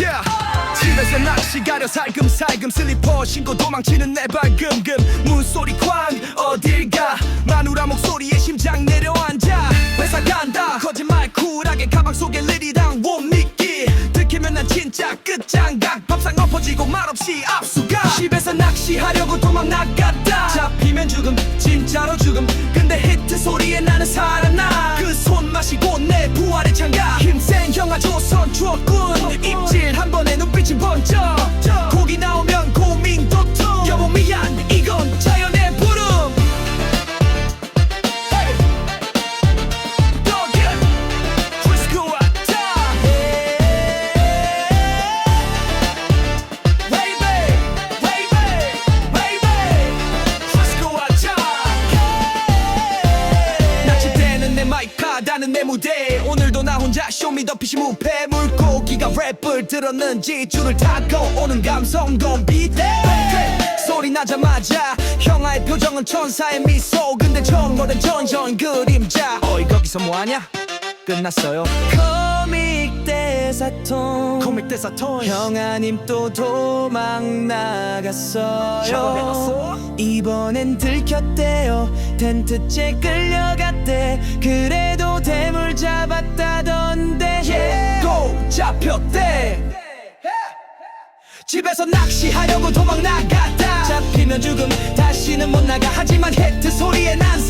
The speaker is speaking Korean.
yeah. 집에서 낚시 가려 살금살금 슬리퍼 신고 도망치는 내 발금금. 문소리 쾅 어딜 가? 마누라 목소리에 심장 내려앉아. 회사 간다. 거짓말 쿨하게 가방 속에 리리랑 못 믿기 들키면 난 진짜 끝장각. 밥상 엎어지고 말없이 압수가. 집에서 낚시하려고 도망 나갔다. 잡히면 죽음 번에 무대. 오늘도 나 혼자 쇼미더피시 무패. 물고기가 랩을 들었는지 줄을 타고 오는 감성도 비대. 소리 나자마자 형아의 표정은 천사의 미소. 근데 정거는 전전 그림자. 어이 거기서 뭐하냐? 끝났어요. 코믹 대사통. 코믹 대사통. 형아님 또 도망 나갔어요? 이번엔 들켰대요. 텐트째 끌려갔대. 그래도 대 집에서 낚시하려고 도망 나갔다. 잡히면 죽음 다시는 못 나가. 하지만 히트 소리에 난